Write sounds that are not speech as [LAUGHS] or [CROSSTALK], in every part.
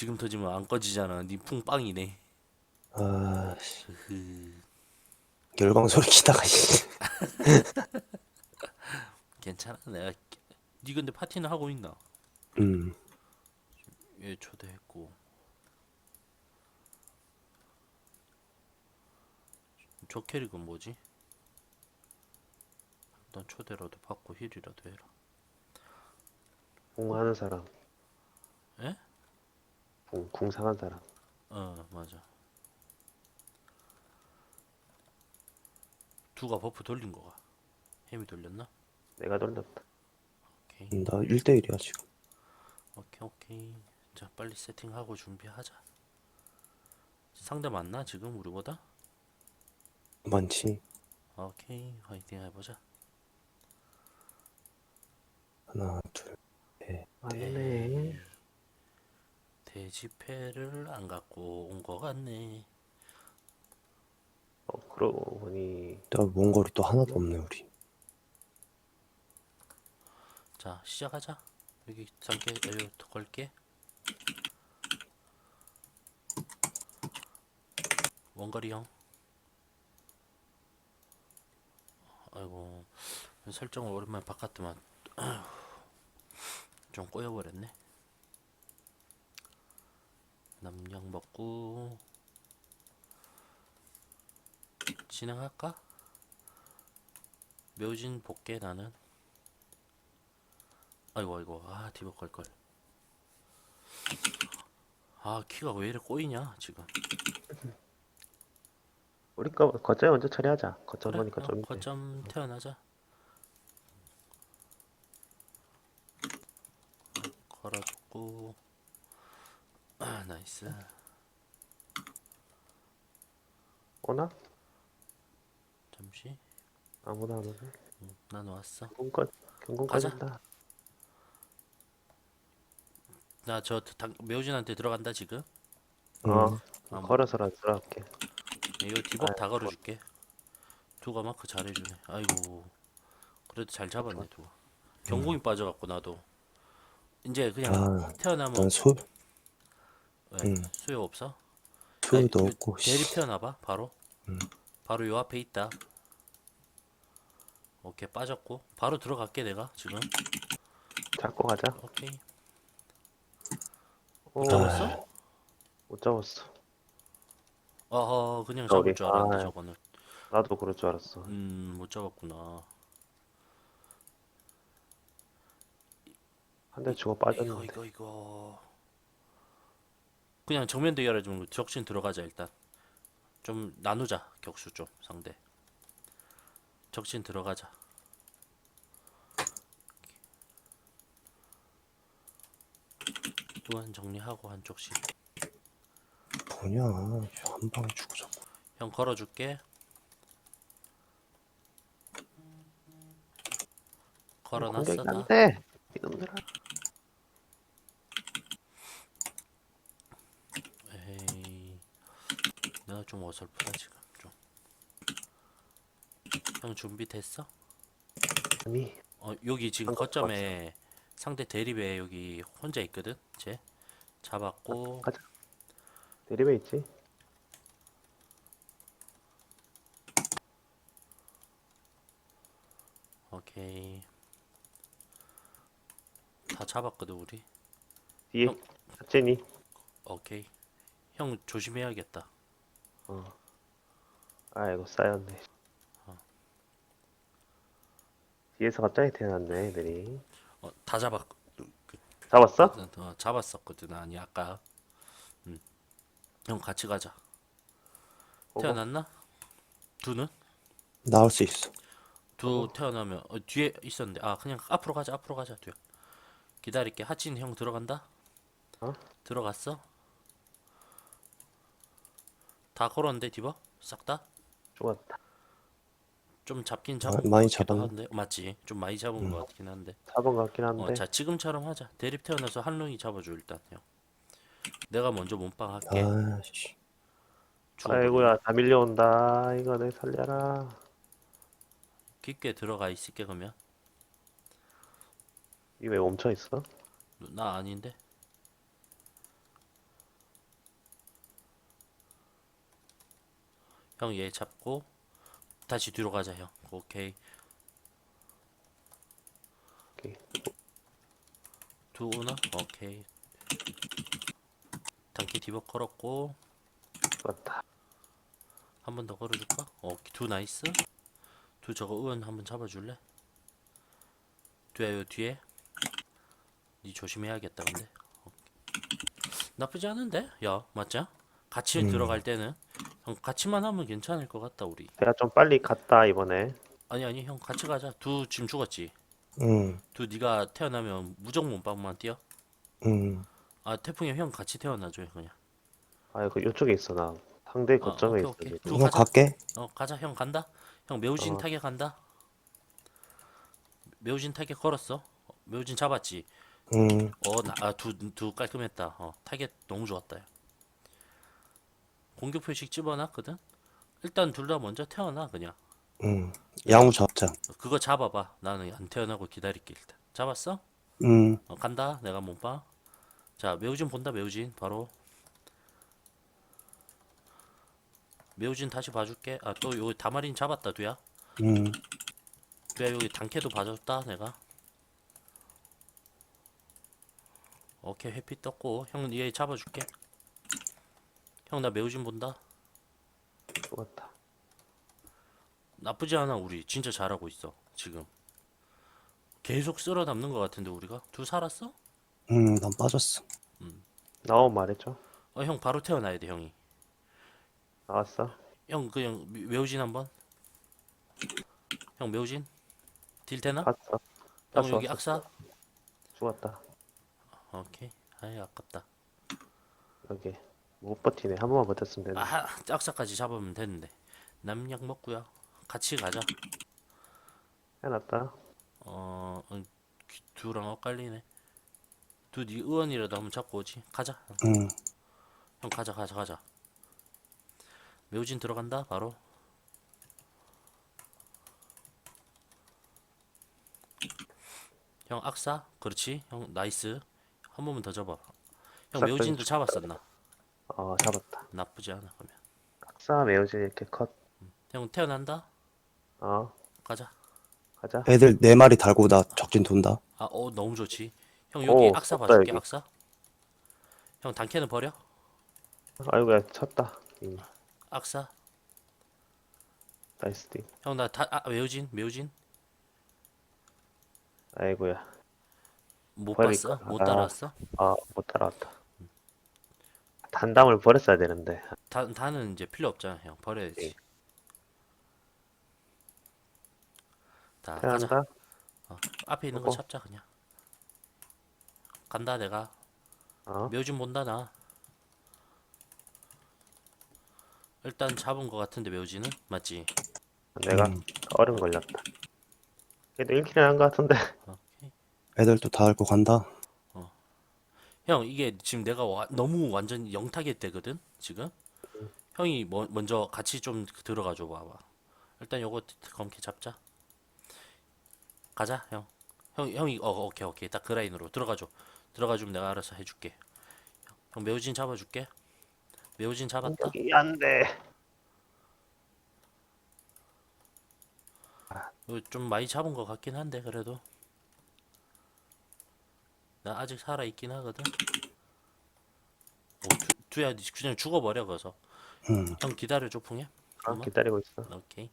지금 터지면 안 꺼지잖아. 니 풍빵이네. 아, 씨. 열광 소리 키다가 씨. [LAUGHS] 괜찮아. 내가 니 근데 파티는 하고 있나? 음. 얘 초대했고. 저 캐릭은 뭐지? 일단 초대라도 받고 힐이라도 해라. 궁하는 사람. 에? 궁, 궁상한 사람. 어 맞아. 두가 버프 돌린 거가. 햄이 돌렸나? 내가 돌렸다. 오케이. 음, 나 1대1이야 지금. 오케이 오케이 자 빨리 세팅하고 준비하자 상대 맞나 지금 우리보다? 많지. 오케이 화이팅 해보자 하나, 둘. 맞네. 돼지패를 안 갖고 온 거 같네. 어, 그러고 보니 나 원거리 또 하나도 없네 우리. 자 시작하자. 여기 잠깐 여기 걸게. 원거리 형. 아이고 설정을 오랜만에 바꿨더만. [CLEARS THROAT] 좀 꼬여버렸네 남양 먹고 진행할까? 묘진 볼게 나는? 아이고 아이고. 아 디버 걸걸. 아 키가 왜 이래 꼬이냐 지금. 우리 거 거점 먼저 처리하자. 거점 그래, 보니까 어, 좀 거점 태어나자. 걸어줬고 아 나이스 오나? 잠시 아무나 아무나. 응, 난 왔어 경공 경공 가자. 꺼진다. 나 저 매우진한테 들어간다 지금 어. 아, 뭐. 걸어서라 들어갈게. 이거 디벅 다. 걸어줄게 두가 마크 잘해주네 아이고 그래도 잘 잡았네 두가 경공이 빠져갖고 나도 이제 그냥 아, 태어나면 난 소, 왜? 음. 수요 없어? 소유도 아니, 없고. 대리 씨. 태어나봐 바로 음. 바로 요 앞에 있다 오케이 빠졌고 바로 들어갈게 내가 지금 잡고 가자. 오케이 오, 잡았어? 못 잡았어. 어허 그냥 저기, 잡을 줄 알았는데 아. 저거는 나도 그럴 줄 알았어. 음못 잡았구나 한 대 주고 이거 빠졌는데. 이거 이거 그냥 정면 대결하지 말고 적신 들어가자 일단 좀 나누자 격수 좀 상대 적신 들어가자 또한 정리하고 한쪽씩 뭐냐. 한 방에 죽고 자꾸. 형 걸어줄게 걸어놨어 나 안 돼. 이놈들아. 에이 내가 좀 어설프다 지금. 좀 형 준비됐어? 아니. 어 여기 지금 거점에 상대 대립에 여기 혼자 있거든 쟤. 잡았고. 가자. 대립에 있지. 오케이. 다 잡았거든 우리. 뒤에. 형. 삭제니. 오케이. 형 조심해야겠다 어. 아이고 쌓였네. 어. 뒤에서 갑자기 태어났네 애들이. 어, 다 잡았 잡았어? 어, 잡았었거든 아니 아까 음. 형 같이 가자 보고. 태어났나? 두는? 나올 수 있어. 두 태어나면 어, 뒤에 있었는데 아 그냥 앞으로 가자 앞으로 가자 뒤에 기다릴게 하친 형 들어간다 어? 들어갔어 다 걸었는데 디버 싹다좀 죽었다. 잡긴 아, 잡은 많이 것 같기도 잡았네. 한데 맞지 좀 많이 잡은 음. 것 같긴 한데 잡은 것 같긴 한데. 어, 자 지금처럼 하자 대립 태어나서 한롱이 잡아줘 일단 형 내가 먼저 몸빵 할게 아, 씨. 죽어버리네. 아이고야 다 밀려온다. 이거 내 살려라. 깊게 들어가 있을게 그러면 이왜 멈춰 있어? 나 아닌데 형 얘 잡고 다시 뒤로 가자 형 오케이 오케이. 두 오나 오케이 단기 디버 걸었고 맞다. 한 번 더 걸어줄까? 어, 두 나이스. 두 저거 의원 한 번 잡아줄래? 뒤에 요 뒤에. 니 조심해야겠다 근데. 어. 나쁘지 않은데? 야 맞자? 같이 음. 들어갈 때는 형 같이만 하면 괜찮을 것 같다 우리. 내가 좀 빨리 갔다 이번에. 아니 아니 형 같이 가자. 두 지금 죽었지. 응, 두 네가 태어나면 무조건 몸빵만 뛰어. 응. 아 태풍이 형 같이 태어나줘 그냥. 아 이거 이쪽에 있어 나. 상대 아, 거점에 오케이, 있어. 오케이. 지금. 두 형 가자. 갈게. 어 가자 형 간다 형 매우진 어. 타겟 간다 매우진 타겟 걸었어 어, 매우진 잡았지 응, 어나두두 두 깔끔했다 어 타겟 너무 좋았다 야. 공격 표식 집어놨거든? 일단 둘 다 먼저 태어나 그냥. 응. 양우 잡자. 그거 잡아봐. 나는 안 태어나고 기다릴게 일단. 잡았어? 응, 어, 간다 내가 몸빵. 자 매우진 본다 매우진. 바로. 매우진 다시 봐줄게. 아 또 여기 다마린 잡았다 두야. 응. 그래 여기 단캐도 봐줬다 내가. 오케이 회피 떴고. 형얘 잡아줄게 형 나 매우진 본다 죽었다. 나쁘지 않아 우리 진짜 잘하고 있어 지금 계속 쓸어 담는 것 같은데 우리가 둘 살았어? 응. 난 빠졌어. 나온 말했죠. 어 형 바로 태어나야 돼 형이 나왔어. 형 그냥 매- 매우진 한번 형 매우진 딜 되나? 갔어. 형 갔어, 여기 왔어. 악사 죽었다. 오케이 아이 아깝다 여기 못 버티네. 한 번만 버텼으면 되는데. 아 악사까지 잡으면 되는데 남약 먹고요 같이 가자 해놨다. 어, 응, 귀- 두랑 엇갈리네. 두네 의원이라도 한번 잡고 오지. 가자. 응. 형 가자, 가자, 가자. 매우진 들어간다. 바로. 형 악사. 그렇지. 형 나이스. 한 번만 더 잡아. 형 악사 매우진도 잡았었나? 어 잡았다. 나쁘지 않아. 그러면. 각사 매우진 이렇게 컷. 형 태어난다. 어 가자. 가자. 애들 네 마리 달고 나 적진 돈다. 아, 어 너무 좋지. 형 여기 오, 악사 없다, 봐줄게. 여기. 악사. 형 단캐는 버려. 아이고야 쳤다. 음, 악사. 나이스 딜. 형나다 아, 매우진 매우진 아이고야. 못? 봤어? 못 아. 따라왔어? 아못 따라왔다. 단담을 버렸어야 되는데. 다 다는 이제 필요 없잖아 형 버려야지. 네. 다 가자. 태어난다. 앞에 있는 거 어. 잡자 그냥. 간다 내가. 어 매우진 본다 나. 일단 잡은 거 같은데 매우진은 맞지? 내가 음. 얼음 걸렸다. 그래도 1킬은 한거 같은데. 오케이. 애들도 다 알고 간다. 형 이게 지금 내가 와, 너무 완전 영타겟 되거든 지금. 형이 뭐, 먼저 같이 좀 들어가 줘 봐봐. 일단 요거 검게 잡자. 가자 형. 형 형이 어 오케이 오케이 딱 그 라인으로 들어가 줘. 들어가 주면 내가 알아서 해줄게. 형 매우진 잡아줄게. 매우진 잡았다. 여기 안 돼. 이거 좀 많이 잡은 것 같긴 한데 그래도 나 아직 살아 있긴 하거든. 오, 두, 두야 니 그냥 죽어버려 거서. 응. 형 기다려줘 풍해. 아, 엄마? 기다리고 있어. 오케이.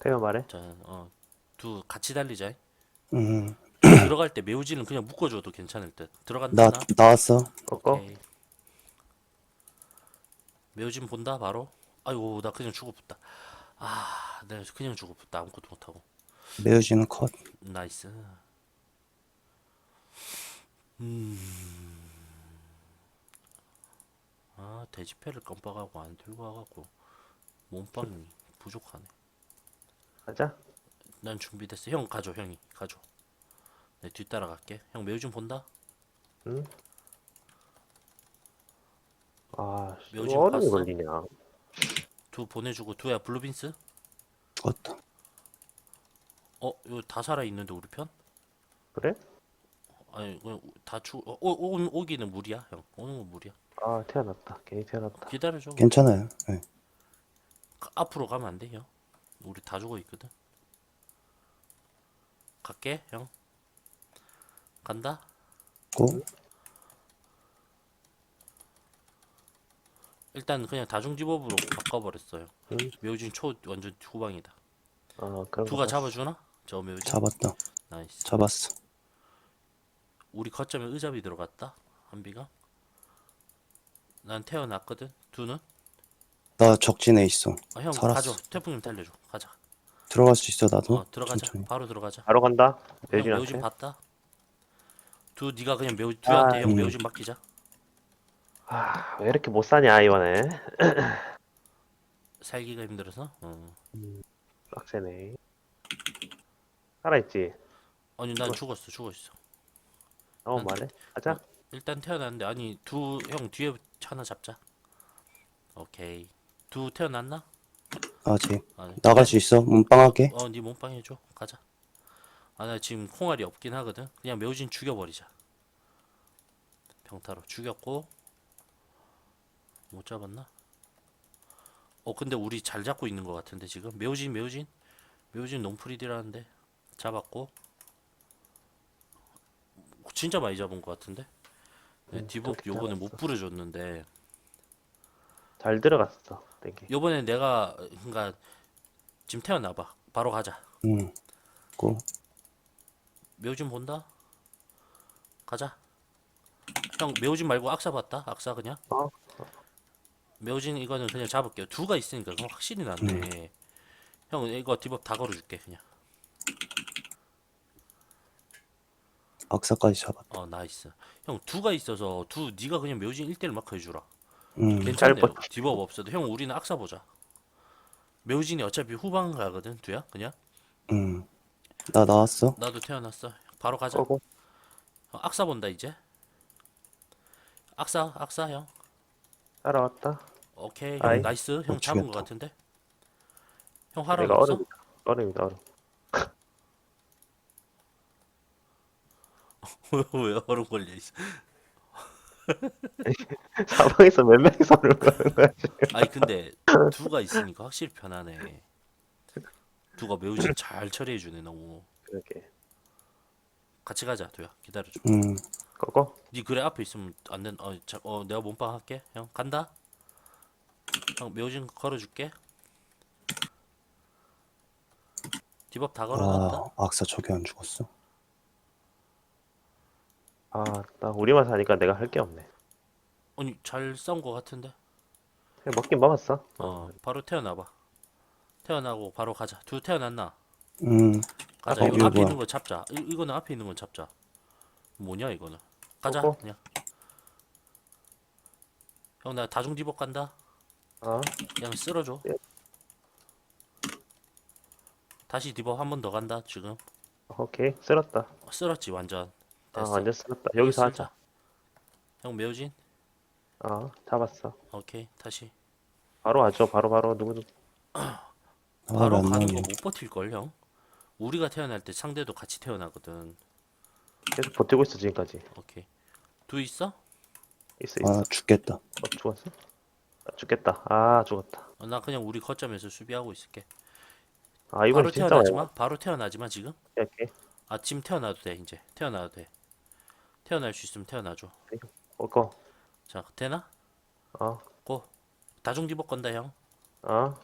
태워 말해. 자, 어, 두 같이 달리자. 응. 들어갈 때 매우지는 그냥 묶어줘도 괜찮을 듯. 들어간다 나 나. 나왔어. 오케이. 매우진 본다 바로. 아이고 나 그냥 죽어붙다. 아, 내가 그냥 죽어붙다 아무것도 못하고. 매우지는 컷. 나이스. 음. 아, 돼지패를 깜빡하고 안 들고 와갖고 몸빵이 부족하네. 가자. 난 준비됐어. 형 가져, 형이 가져. 내 뒤따라 갈게. 형 매우 좀 본다. 응? 아, 씨, 매우 지금 얼음이 봤어? 걸리냐. 두 보내주고 두야 블루빈스. 죽었다. 어, 이거 다 살아 있는데 우리 편? 그래? 아니 그냥 다 죽. 어, 오, 오, 오기는 무리야 형. 오는 건 무리야. 아 태어났다. 괜히 태어났다. 기다려줘. 괜찮아요. 네. 가- 앞으로 가면 안 돼, 형. 우리 다 죽어 있거든. 갈게, 형. 간다. 고. 일단 그냥 다중지법으로 바꿔버렸어요. 응. 묘진 초 완전 후방이다. 아 그런 두가 거 잡아주나? 저 묘진. 잡았다. 나이스. 잡았어. 우리 거점에 의잡이 들어갔다. 한비가. 난 태어났거든. 두는. 나 적진에 있어. 아, 형 살았어. 가져. 태풍님 달려줘. 가자. 들어갈 수 있어 나도. 어, 들어가자. 천천히. 바로 들어가자. 바로 간다. 형 매진한테. 봤다. 두 네가 그냥 묘 두한테 아, 형 음. 묘진 맡기자. 아 왜 이렇게 못 사냐 이번에. [CLEARS THROAT] 살기가 힘들어서. 어. 빡세네. 살아있지. 아니 난 죽었어 죽었어 어 난- 말해. 가자. 어, 일단 태어났는데 아니 두 형 뒤에 하나 잡자. 오케이. 두 태어났나? 아직 아니 나갈 수 있어. 문방하게. 어 네 몸빵 해줘. 가자. 아 나 지금 콩알이 없긴 하거든. 그냥 매우진 죽여버리자. 평타로. 죽였고. 못 잡았나? 어 근데 우리 잘 잡고 있는 것 같은데 지금? 매우진 매우진? 매우진 농프리디라는데. 잡았고 진짜 많이 잡은 것 같은데 네, 음, 디복 요번에 못. 부려줬는데 잘 들어갔어. 땡기. 요번에 내가 그니까 지금 태어나봐 바로 가자 응. 고. 매우진 본다 가자 형 매우진 말고 악사 봤다 악사 그냥 어? 매우진 이거는 그냥 잡을게요 두가 있으니까 그럼 확실히 낫네 형 이거 디법 다 걸어줄게 그냥 악사까지 잡았다. 어 나이스 형 두가 있어서 두 네가 그냥 매우진 1대1 마크 해주라 응. 괜찮네요 짧았- 디법 없어도 형 우리는 악사 보자 매우진이 어차피 후방 가거든 두야 그냥 응. 나 나왔어. 나도 태어났어 바로 가자. 어, 악사 본다 이제 악사 악사 형 따라왔다. 오케이 아이, 형 나이스 형 잡은 거 미치겠다. 같은데 형 하라 내가 없어? 얼음이다. 얼음이다 얼음. [LAUGHS] 왜 얼음 걸려 있어 [LAUGHS] 사방에서 몇 명이서 얼음 가는 거야 지금. 아니 근데 두가 있으니까 확실히 편하네 두가 매우 진- [LAUGHS] 잘 처리해 주네 너무 이렇게. 같이 가자 두야 기다려줘 응. 꺼고. 니 그래 앞에 있으면 안 된 어, 자, 어 내가 몸빵 할게 형 간다 형 매우진 걸어줄게 디법 다 걸어놨다 아, 악사 저기 안 죽었어. 아 나 우리만 사니까 내가 할 게 없네. 아니 잘 싸운 거 같은데 그냥 먹긴 먹었어. 어 바로 태어나봐 태어나고 바로 가자 두 태어났나 응. 가자 어, 이거 이거 앞에 뭐야? 있는 거 잡자 이, 이거는 앞에 있는 건 잡자 뭐냐 이거는 가자 어허. 그냥 형 나 다중 디복 간다 어. 그냥 쓸어줘 예. 다시 디복 한번 더 간다 지금 오케이 쓸었다. 어, 쓸었지 완전 아 됐어 완전 쓸었다. 여기서 여기 하자. 형 매우진 어 잡았어. 오케이 다시 바로 와줘. 바로 바로 누구 누구. [CLEARS THROAT] 바로 안 가는 나오네. 거 못 버틸 걸 형 우리가 태어날 때 상대도 같이 태어나거든 계속 버티고 있어 지금까지. 오케이 두 있어? 있어 있어. 아, 죽겠다. 어, 죽었어? 아, 죽겠다. 아 죽었다. 어, 나 그냥 우리 거점에서 수비하고 있을게 아 이번 바로 진짜 태어나지 마 바로 태어나지 마 지금 이렇게. 아 지금 태어나도 돼 이제 태어나도 돼 태어날 수 있으면 태어나줘 꺼고. 자 되나? 어. 고 다중 디복 건다 형 어.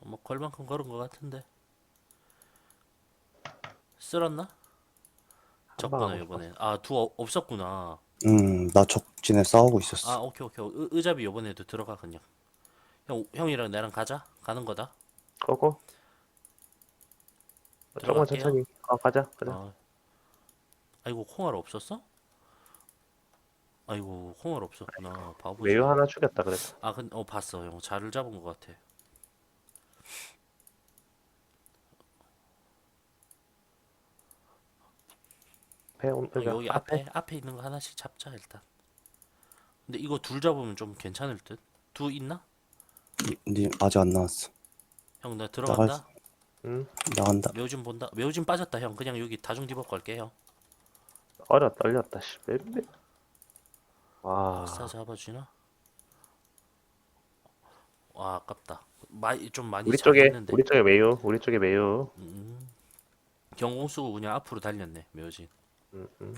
어, 뭐 걸만큼 걸은 것 같은데 쓸었나? 적구나 이번에 아두 없었구나 응. 나 적진에 싸우고 있었어. 아 오케이 오케이 의, 의잡이 이번에도 들어가 그냥 형 형이랑 나랑 가자 가는 거다 꺼고. 조금만 들어갈게요. 천천히. 어 가자. 가자. 아, 아이고 콩알 없었어? 아이고 콩알 없었구나 바보지 외유 하나 죽였다 그랬어. 아 근데 어 봤어 형 잘을 잡은 것 같아 배 온. 어, 여기 앞에 앞에 있는 거 하나씩 잡자 일단 근데 이거 둘 잡으면 좀 괜찮을 듯? 두 있나? 니 아직 안 나왔어. 형나 나갈 들어간다 응? 나간다. 매우진 본다. 매우진 빠졌다 형. 그냥 여기 다중 디버 걸게 형. 어려 떨렸다 씨. 맵- 맵. 와 악사 잡아주나? 와 아깝다. 많이 좀 많이 우리 쪽에 잡았는데. 우리 쪽에 매우 우리 쪽에 매우 음. 경공 쓰고 그냥 앞으로 달렸네 매우진. 음, 음.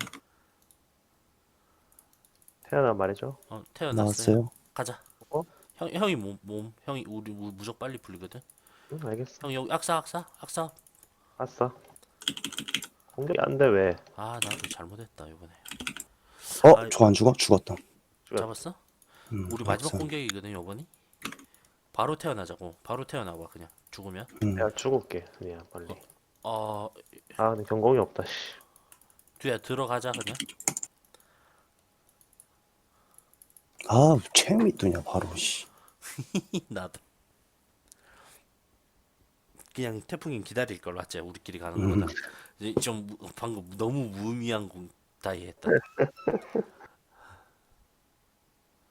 태어나 말이죠 어 태어났어요. 나왔어요. 가자. 어? 형 형이 몸, 몸 형이 우리 우- 무적 빨리 풀리거든. 응 알겠어 형 여기 악사 악사 악사. 봤어 공격이 안 돼 왜 아 나도 잘못했다 이번에. 어, 아이. 저안 죽어? 죽었다. 죽었- 잡았어? 음, 우리 마지막 박사. 공격이거든 요번이. 바로 태어나자고. 바로 태어나봐 그냥 죽으면. 음, 내가 죽을게 그냥 빨리 어 아 근데 경공이 없다 씨 뒤에 들어가자 그냥. 아, 체험이 뜨냐, 바로, 씨. [LAUGHS] 나도. 그냥 태풍이 기다릴 걸 맞지? 우리끼리 가는 음. 거다. 이제 좀 무- 방금 너무 무의미한 공 다이 했다.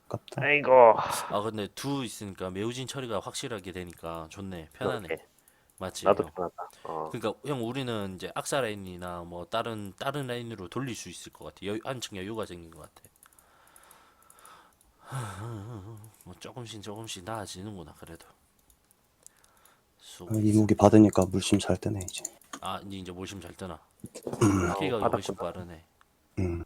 아깝다. 아이고 아 근데 두 있으니까 매우진 처리가 확실하게 되니까 좋네. 편하네. 그렇게. 맞지? 나도 형? 편하다 어 그러니까 형 우리는 이제 악사 라인이나 뭐 다른 다른 라인으로 돌릴 수 있을 것 같아. 여, 한층 여유가 생긴 것 같아. [LAUGHS] 뭐 조금씩 조금씩 나아지는구나 그래도. 수고. 아, 이무기 받으니까 물심 잘 뜨네, 이제. 아 이제 이제 몰심 잘 뜨나. 어, 키가 훨씬. 빠르네. 음,